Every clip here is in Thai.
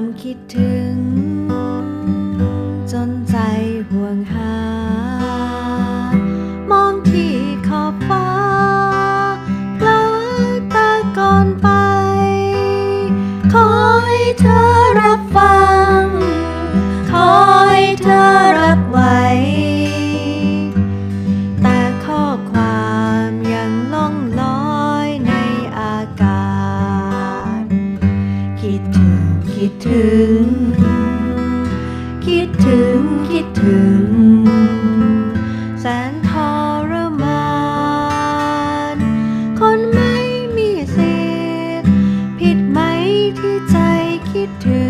ความคิดถึง ง คิดถึง คิดถึง แสนทรมาน คนไม่มีสิทธิ์ผิดไหมที่ใจคิดถึง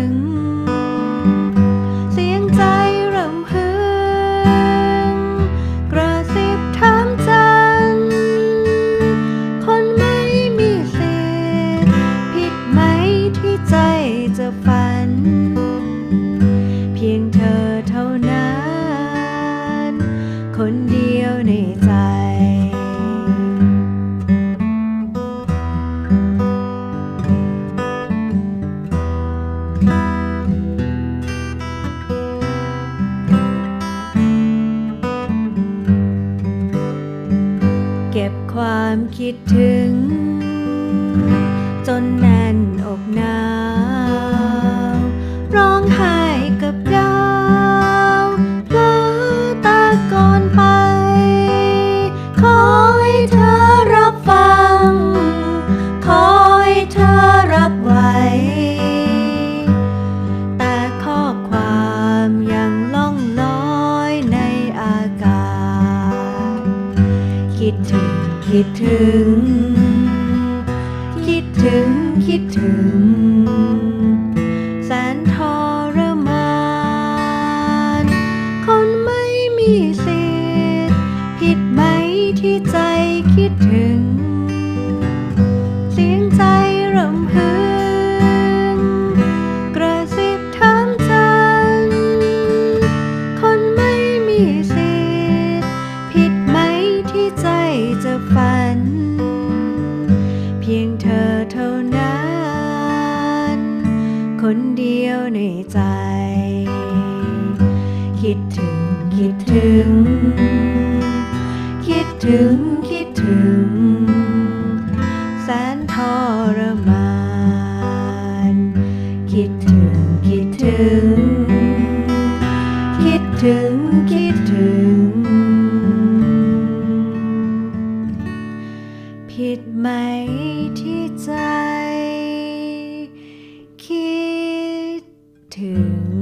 เก็บความคิดถึง จนแน่นอกหนา ดถึง คิดถึง คิดถึง คิดถึง แสนทรมาน คนไม่มีสิทธิ์ผิดไหมที่ใจคิดถึง คนเดียวในใจ คิดถึงคิดถึง คิดถึงคิดถึง แสนทรมาน คิดถึงคิดถึง คิดถึงคิดถึง ผิดไหมที่ใจ ถึง